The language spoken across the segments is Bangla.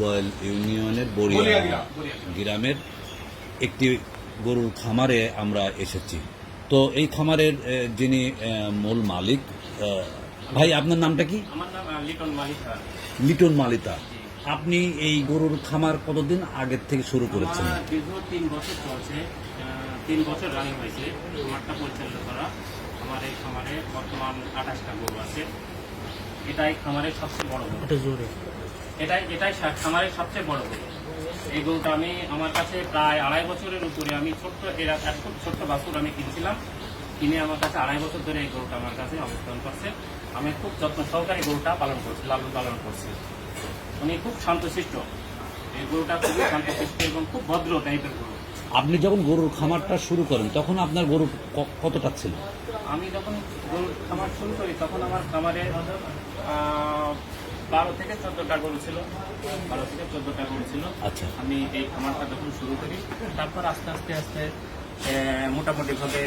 রয়্যাল ইউনিয়নের বড়িয়া বড়িয়া গ্রাম, বড়িয়া গ্রাম। গ্রামের একটি গরুর খামারে আমরা এসেছি। তো এই খামারের যিনি মূল মালিক ভাই আপনার নামটা কি? আমার লিটন মালিক খান। লিটন মালিতা। আপনি এই গরুর খামার কতদিন আগের থেকে শুরু করেছেন? তিন বছর চলছে তিন বছর রানিং হয়েছে খামারটা পরিচালনা করা। আমার এই খামারে বর্তমান আঠাশটা গরু আছে। এটাই খামারের সবচেয়ে বড় গরু। এটাই এটাই খামারের সবচেয়ে বড় গরু এই গরুটা আমি আমার কাছে প্রায় আড়াই বছরের উপরে আমি ছোট্ট এরা এক খুব ছোট্ট বাছুর আমি কিনছিলাম। কিনে আমার কাছে আড়াই বছর ধরে এই গরুটা আমার কাছে অবস্থান করছে। আমি খুব যত্ন সহকারে গরুটা পালন করছি লালন পালন করছি। উনি খুব শান্তশিষ্ট। এই গরুটা খুবই শান্তশিষ্ট এবং খুব ভদ্র টাইপের গরু আপনি যখন গরুর খামারটা শুরু করেন তখন আপনার গরু কতটা ছিল? আমি যখন গরুর খামার শুরু করি তখন আমার খামারে বারো থেকে চোদ্দটা গরু ছিল। বারো থেকে চোদ্দটা গরু ছিল। আচ্ছা। আমি এই খামারটা যখন শুরু করি তারপর আস্তে আস্তে আস্তে আহ, মোটামুটিভাবে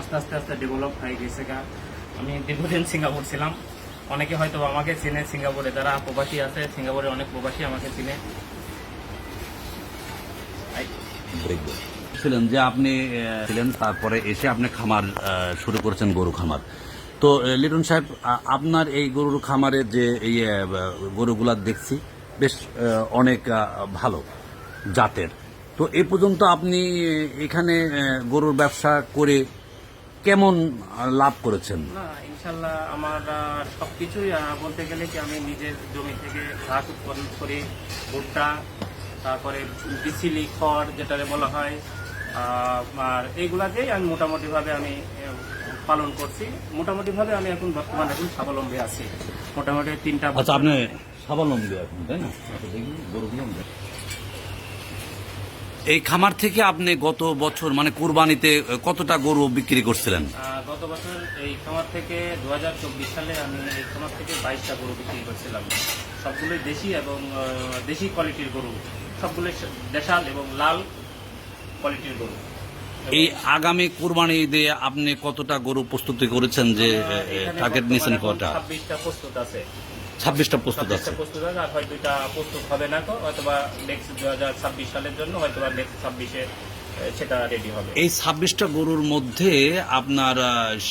আস্তে আস্তে আস্তে ডেভেলপ হয়ে গেছে গা। আমি দীর্ঘদিন সিঙ্গাপুর ছিলাম। অনেকে হয়তো আমাকে চিনে সিঙ্গাপুরে যারা প্রবাসী আছে সিঙ্গাপুরে অনেক প্রবাসী আমাকে চিনে। ছিলেন যে আপনি ছিলেন তারপরে এসে আপনি খামার শুরু করেছেন গরু খামার। তো লিটন সাহেব আপনার এই গরুর খামারে যে এই গরুগুলা দেখছি, বেশ অনেক ভালো জাতের। তো এ পর্যন্ত আপনি এখানে গরুর ব্যবসা করে কেমন লাভ করেছেন? না ইনশাল্লাহ আমার সব কিছুই বলতে গেলে কি আমি নিজের জমি থেকে ঘাস উৎপাদন করি, ভুট্টা, তারপরে বিচিলি খড় যেটারে বলা হয় আর এইগুলাকেই আমি মোটামুটিভাবে আমি পালন করছি। মোটামুটিভাবে আমি এখন বর্তমানে এখন স্বাবলম্বী আছি। মোটামুটি তিনটা আচ্ছা আপনি স্বাবলম্বী এখন তাই না? আচ্ছা। এই খামার থেকে আপনি গত বছর মানে কোরবানিতে কতটা গরু বিক্রি করছিলেন? গত বছর এই খামার থেকে দু হাজার চব্বিশ সালে আমি এই খামার থেকে বাইশটা গরু বিক্রি করছিলাম। সবগুলোই দেশি এবং দেশি কোয়ালিটির গরু। সবগুলোই দেশাল এবং লাল কোয়ালিটির গরু। এই আগামী কোরবানি দিয়ে আপনি কতটা গরু প্রস্তুতি করেছেন যে টার্গেট নিয়েছেন কটা ছাব্বিশটা প্রস্তুত আছে। ছাব্বিশটা প্রস্তুত আছে। প্রস্তুত আছে আর হয়তো এটা প্রস্তুত হবে না তো হয়তোবা নেক্সট দু হাজার ছাব্বিশ সালের জন্য হয়তোবা নেক্সট ছাব্বিশে সেটা রেডি হবে। এই ছাব্বিশটা গরুর মধ্যে আপনার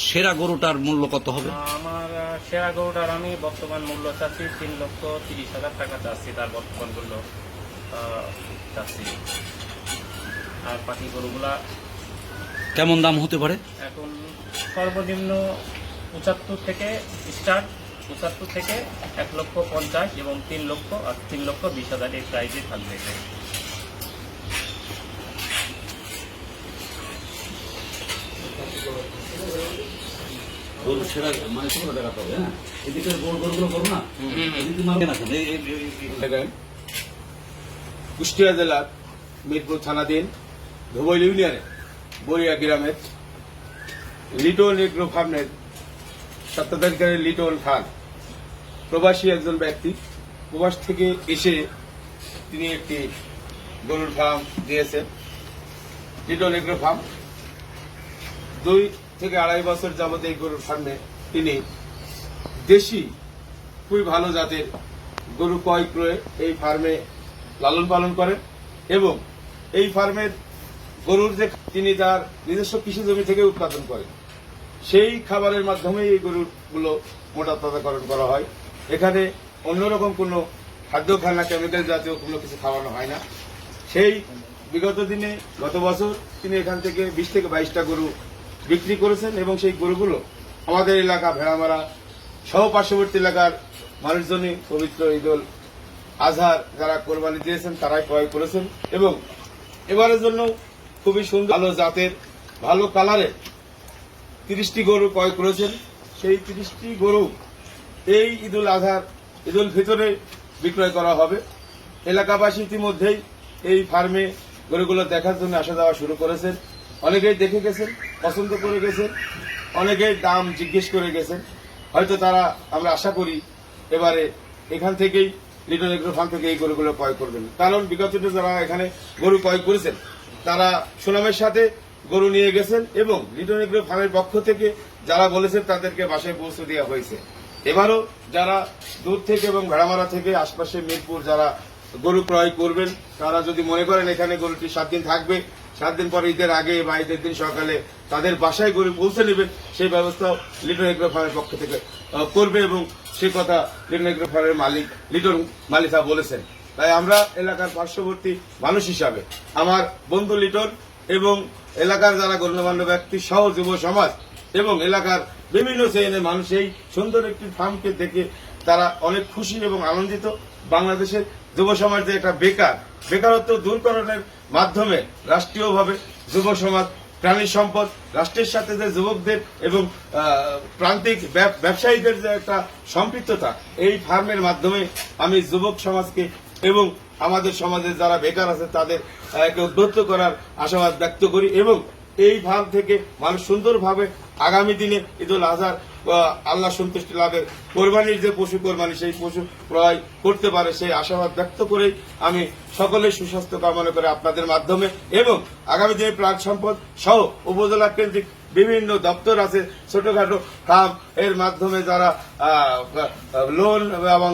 সেরা গরুটার মূল্য কত হবে? আমার সেরা গরুটার আমি বর্তমান মূল্য চাচ্ছি তিন লক্ষ তিরিশ হাজার টাকা চাচ্ছি তার বর্তমান মূল্য চাচ্ছি। আর বাকি গরুগুলা কেমন দাম হতে পারে? এখন সর্বনিম্ন পঁচাত্তর থেকে স্টার্ট পঁচাত্তর থেকে এক লক্ষ পঞ্চাশ এবং তিন লক্ষ আর তিন লক্ষ বিশ হাজার এই প্রাইজে থাকবে। মানে হ্যাঁ? কুষ্টিয়া জেলার মিরপুর থানাধীন ধোবইল ইউনিয়নে বরিয়া গ্রামের লিটন এগ্রো ফার্মের স্বত্বাধিকারী লিটন খান প্রবাসী একজন ব্যক্তি। প্রবাস থেকে এসে তিনি একটি গরুর ফার্ম দিয়েছেন লিটন এগ্রো ফার্ম। দুই থেকে আড়াই বছর যাবত এই গরুর ফার্মে তিনি দেশি, খুবই ভালো জাতের গরু ক্রয় ক্রয়ে এই ফার্মে লালন পালন করেন এবং এই ফার্মের গরুর যে তিনি তার নিজস্ব কৃষি জমি থেকে উৎপাদন করেন। সেই খাবারের মাধ্যমে এই গরুগুলো মোটা তাজাকরণ করা হয়। এখানে অন্যরকম কোনো খাদ্য খানা কেমিক্যাল জাতীয় কোনো কিছু খাওয়ানো হয় না। সেই বিগত দিনে গত বছর তিনি এখান থেকে বিশ থেকে বাইশটা গরু বিক্রি করেছেন এবং সেই গরুগুলো আমাদের এলাকা ভেড়ামারা সহ পার্শ্ববর্তী এলাকার মানুষজনই পবিত্র ঈদুল আজহার যারা কোরবানি দিয়েছেন, তারাই ক্রয় করেছেন এবং এবারের জন্য খুবই সুন্দর, ভালো জাতের, ভালো কালারের তিরিশটি গরু ক্রয় করেছেন। সেই তিরিশটি গরু এই ঈদুল আজহার, ঈদুল ফিতরে বিক্রয় করা হবে। এলাকাবাসী ইতিমধ্যেই এই ফার্মে গরুগুলো দেখার জন্য আসা যাওয়া শুরু করেছেন। অনেকেই দেখে গেছেন, পছন্দ করে গেছেন, অনেকেই দাম জিজ্ঞেস করে গেছেন। হয়তো তারা, আমরা আশা করি এবারে এখান থেকেই, লিটন এগ্রো ফার্ম থেকে এই গরুগুলো ক্রয় করবেন। কারণ বিগত যারা এখানে গরু ক্রয় করেছেন তারা সুনামের সাথে গরু নিয়ে গেছেন এবং লিটন এগ্রো ফার্মের পক্ষ থেকে যারা বলেছেন তাদেরকে বাসায় পৌঁছে দেওয়া হয়েছে। এবারও যারা দূর থেকে এবং ভেড়ামারা থেকে আশপাশে মিরপুর যারা গরু ক্রয় করবেন, তারা যদি মনে করেন এখানে গরুটি সাত দিন থাকবে, সাত দিন পরে ঈদের আগে বা ঈদের দিন সকালে তাদের বাসায় গরু পৌঁছে নেবে, সেই ব্যবস্থা লিটন এগ্রো ফার্মের পক্ষ থেকে করবে এবং সে কথা লিটন এগ্রো ফার্মের মালিক, লিটন মালিকা বলেছেন। তাই আমরা এলাকার পার্শ্ববর্তী মানুষ হিসাবে, আমার বন্ধু লিটন এবং এলাকার যারা গণ্যমান্য ব্যক্তি, সহ যুব সমাজ এবং এলাকার বিভিন্ন শ্রেণির মানুষ এই সুন্দর একটি ফার্মকে দেখে তারা অনেক খুশি এবং আনন্দিত। বাংলাদেশের যুব সমাজ যে একটা বেকার, বেকারত্ব দূরকরণের মাধ্যমে রাষ্ট্রীয়ভাবে যুব সমাজ প্রাণী সম্পদ, রাষ্ট্রের সাথে যে যুবকদের এবং প্রান্তিক ব্যব- ব্যবসায়ীদের যে একটা সম্পৃক্ততা, এই ফার্মের মাধ্যমে আমি যুবক সমাজকে এবং আমাদের সমাজে যারা বেকার আছে তাদের আহ, উদ্বুদ্ধ করার আশাবাদ ব্যক্ত করি এবং এই ফার্ম থেকে মানুষ সুন্দরভাবে আগামী দিনে ঈদুল আজহার আল্লাহ সন্তুষ্টি লাভের কোরবানির যে পশু কোরবানি সেই পশু ক্রয় করতে পারে সেই আশাবাদ ব্যক্ত করেই আমি সকলের সুস্বাস্থ্য কামনা করে আপনাদের মাধ্যমে এবং আগামী দিনে প্রাক সম্পদ সহ উপজেলা কেন্দ্রিক বিভিন্ন দপ্তর আছে ছোটখাটো কাম এর মাধ্যমে যারা লোন এবং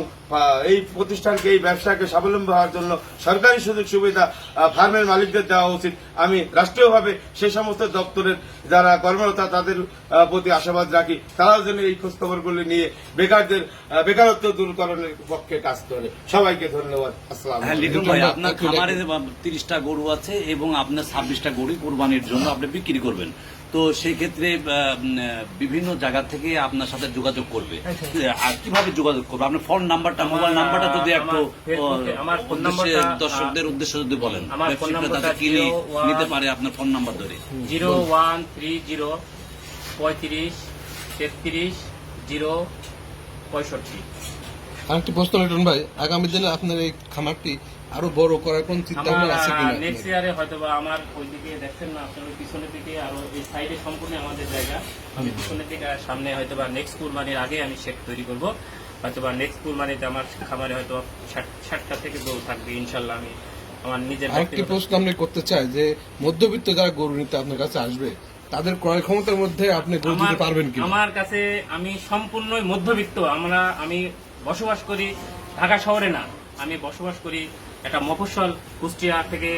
এই প্রতিষ্ঠানকে এই ব্যবসাকে স্বাবলম্বী হওয়ার জন্য সরকারি সুযোগ সুবিধা ফার্মের মালিকদের দেওয়া উচিত। আমি রাষ্ট্রীয়ভাবে সেই সমস্ত দপ্তরের যারা কর্মরতা তাদের প্রতি আশাবাদ রাখি। তারাও যেন এই খোঁজখবরগুলি নিয়ে বেকারদের বেকারত্ব দূরকরণের পক্ষে কাজ করে। সবাইকে ধন্যবাদ। আসসালাম হ্যাঁ লিটন ভাই আপনার খামারে তিরিশটা গরু আছে এবং আপনার ছাব্বিশটা গরু কোরবানির জন্য আপনি বিক্রি করবেন। তো সেই ক্ষেত্রে বিভিন্ন জায়গা থেকে আপনার সাথে যোগাযোগ করবে। আর কীভাবে যোগাযোগ করবে? আপনার ফোন নাম্বারটা মোবাইল নাম্বারটা যদি একটু উদ্দেশ্যে দর্শকদের উদ্দেশ্যে যদি বলেন আমার ফোন ব্যবসায়ীরা নাম্বারটা কিনে নিতে পারে আপনার ফোন নাম্বার ধরে। জিরো ওয়ান থ্রি জিরো পঁয়ত্রিশ তেত্রিশ জিরো পঁয়ষট্টি। আরেকটি প্রশ্ন লিটন ভাই আগামী দিনে আপনার এই খামারটি আরও বড় করার কোন চিন্তা ভাবনা আছে কিনা? নেক্সট ইয়ারে হয়তো বা আমার ওই দিকে দেখছেন না আপনার ওই পিছনের দিকে আরও এই সাইডে সম্পূর্ণ আমাদের জায়গা। আমি পিছনের দিকে আর সামনে হয়তো বা নেক্সট কুরবানির আগে আমি শেড তৈরি করব। হয়তো বা নেক্সট কুরবানিতে আমার খামারে হয়তো ষাটটা থেকে গরু থাকবে ইনশাল্লাহ আমি আমার নিজের আরেকটি ব্যক্তিগত- প্রশ্ন আমি করতে চাই যে মধ্যবিত্ত যারা গরু নিতে আপনার কাছে আসবে তাদের ক্রয় ক্ষমতার মধ্যে আপনি গরু দিতে পারবেন কিনা? আমার কাছে আমি সম্পূর্ণ মধ্যবিত্ত। আমরা আমি বসবাস করি ঢাকা শহরে না আমি বসবাস করি একটা মফস্বল কুষ্টিয়া থেকে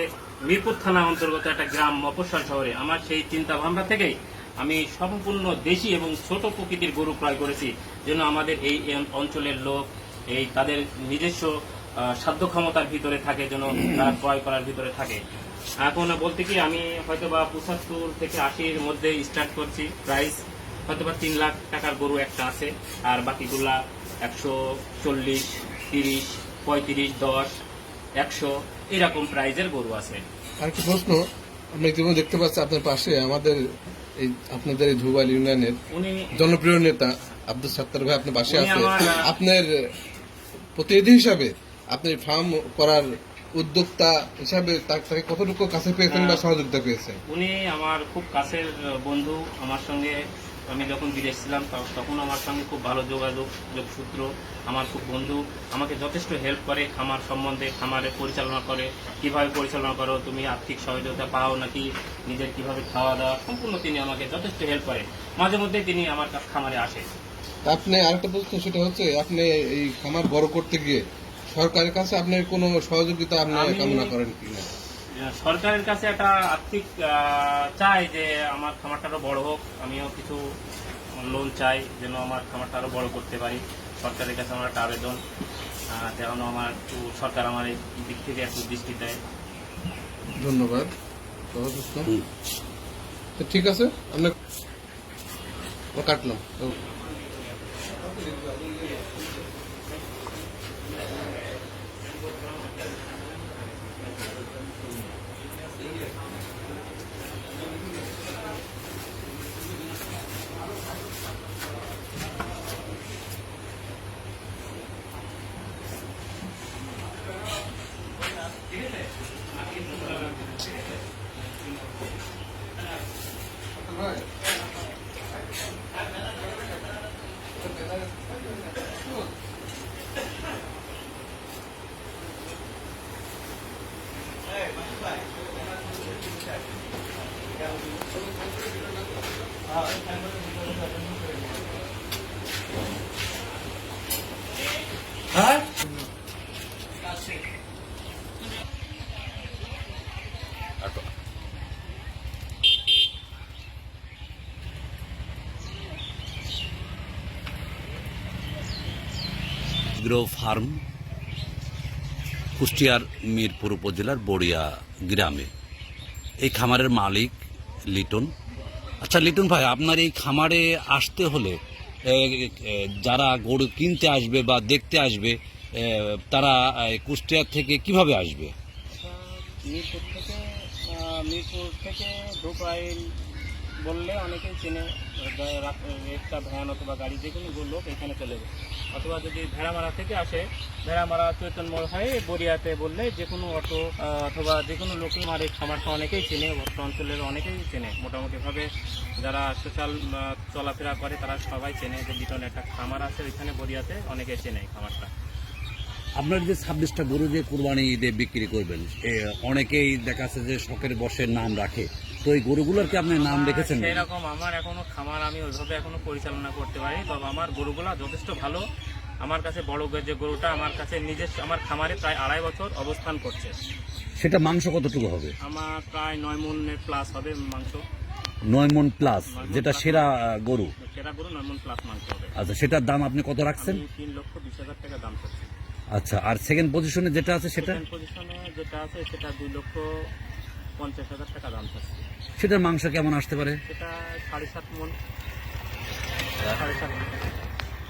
মিরপুর থানা অন্তর্গত একটা গ্রাম মফস্বল শহরে। আমার সেই চিন্তা ভাবনা থেকেই আমি সম্পূর্ণ দেশি এবং ছোট প্রকৃতির গরু ক্রয় করেছি, যেন আমাদের এই অঞ্চলের লোক, এই তাদের নিজস্ব সাধ্য ক্ষমতার ভিতরে থাকে, যেন তারা ক্রয় করার ভিতরে থাকে। এখন বলতে কি, আমি হয়তো বা পঁচাত্তর থেকে আশির মধ্যে স্টার্ট করছি প্রাইস হয়তো বা তিন লাখ টাকার গরু একটা আছে, আর বাকিগুলা একশো চল্লিশ, তিরিশ, পঁয়ত্রিশ, দশ একশো এরকম প্রাইজের গরু আছে। আরেকটি প্রশ্ন আমরা ইতিমধ্যে দেখতে পাচ্ছি আপনার পাশে আমাদের এই আপনাদের এই ধুবাইল ইউনিয়নের জনপ্রিয় নেতা আব্দুল সাত্তার ভাই আপনার পাশে আছে। আপনার প্রতিনিধি হিসাবে আপনি ফার্ম করার উদ্যোক্তা হিসাবে তার- তাকে কতটুকু কাছে পেয়েছেন বা সহযোগিতা পেয়েছেন? উনি আমার খুব কাছের বন্ধু আমার সঙ্গে আমি যখন বিদেশ ছিলাম তখন আমার সঙ্গে খুব ভালো যোগাযোগ যোগসূত্র আমার খুব বন্ধু আমাকে যথেষ্ট হেল্প করে খামার সম্বন্ধে খামারে পরিচালনা করে। কীভাবে পরিচালনা করো? তুমি আর্থিক সহযোগিতা পাও নাকি? নিজের কীভাবে খাওয়া দাওয়া? সম্পূর্ণ তিনি আমাকে যথেষ্ট হেল্প করে। মাঝে মধ্যে তিনি আমার কাছে খামারে আসে। আপনি আরেকটা প্রশ্ন সেটা হচ্ছে আপনি এই খামার বড় করতে গিয়ে সরকারের কাছে আপনার কোনো সহযোগিতা আপনি কামনা করেন কিনা? সরকারের কাছে একটা আর্থিক চাই যে আমার খামারটা আরও বড় হোক। আমিও কিছু লোন চাই যেন আমার খামারটা আরও বড় করতে পারি। সরকারের কাছে আমার একটা আবেদন যেন আমার একটু সরকার আমার এই দিক থেকে একটু দৃষ্টি দেয়। ধন্যবাদ। তো ঠিক আছে আমরা ও কাটলাম। এগ্রো ফার্ম, কুষ্টিয়ার মিরপুর উপজেলার বড়িয়া গ্রামে। এই খামারের মালিক লিটন। আচ্ছা লিটন ভাই, আপনার এই খামারে আসতে হলে যারা গরু কিনতে আসবে বা দেখতে আসবে তারা কুষ্টিয়ার থেকে কীভাবে আসবে? মিরপুর থেকে মিরপুর থেকে বললে অনেকেই চেনে একটা ভ্যান অথবা গাড়ি যে কোনো লোক এখানে চলে যাবে অথবা যদি ভেড়ামারা থেকে আসে, ভেড়ামারা চৈতন্য মোড় হয়ে বরিয়াতে বললে যে কোনো অটো অথবা যে কোনো লোকই আমার এই খামারটা অনেকেই চেনে অত্র অঞ্চলের অনেকেই চেনে। মোটামুটিভাবে যারা সোশ্যাল চলাফেরা করে তারা সবাই চেনে যে লিটন একটা খামার আছে ওইখানে বরিয়াতে অনেকেই চেনে এই খামারটা। আপনার যে ছাব্বিশটা গরু যে কুরবানি ঈদে বিক্রি করবেন অনেকেই দেখা যাচ্ছে যে শখের বসের নাম রাখে। তো এই গরুগুলোর কি আপনি নাম রেখেছেন? সেরকম আমার এখনও খামার আমি ওইভাবে এখনও পরিচালনা করতে পারি তবে আমার গরুগুলা যথেষ্ট ভালো। আমার কাছে বড় যে গরুটা আমার কাছে নিজের আমার খামারে প্রায় আড়াই বছর অবস্থান করছে। সেটা মাংস কতটুকু হবে? আমার প্রায় নয় মনের প্লাস হবে মাংস। নয় মন প্লাস যেটা সেরা গরু। সেরা গরু নয় মন প্লাস মাংস হবে। আচ্ছা সেটার দাম আপনি কত রাখছেন? তিন লক্ষ বিশ হাজার টাকা দাম চাচ্ছি আচ্ছা আর সেকেন্ড পজিশনে যেটা আছে সেটা? পজিশনে যেটা আছে সেটা দুই লক্ষ পঞ্চাশ হাজার টাকা দাম চাচ্ছি সেটার মাংস কেমন আসতে পারে? সেটা সাড়ে সাত মন। সাড়ে সাত মণ।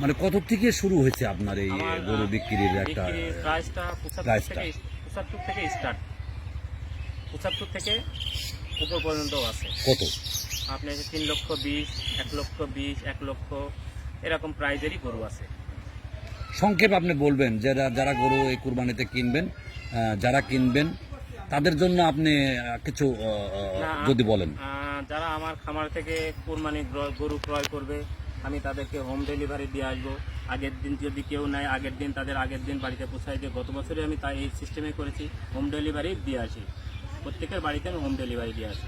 মানে কত থেকে শুরু হয়েছে আপনার এই গরু বিক্রির একটা প্রাইসটা পঁচাত্তর থেকে স্টার্ট পঁচাত্তর থেকে উপর পর্যন্ত আছে। কত? আপনি তিন লক্ষ বিশ এক লক্ষ বিশ এক লক্ষ এরকম প্রাইজেরই গরু আছে। সংক্ষেপ আপনি বলবেন যারা যারা গরু এই কুরবানিতে কিনবেন যারা কিনবেন তাদের জন্য আপনি কিছু যদি বলেন। যারা আমার খামার থেকে কোরবানি গ্র- গরু ক্রয় করবে আমি তাদেরকে হোম ডেলিভারি দিয়ে আসব। আগের দিন যদি কেউ নেয় আগের দিন তাদের আগের দিন বাড়িতে পৌঁছায় দিয়ে গত বছরে আমি তাই এই সিস্টেমে করেছি হোম ডেলিভারি দিয়ে আসি। প্রত্যেকের বাড়িতে আমি হোম ডেলিভারি দিয়ে আসি।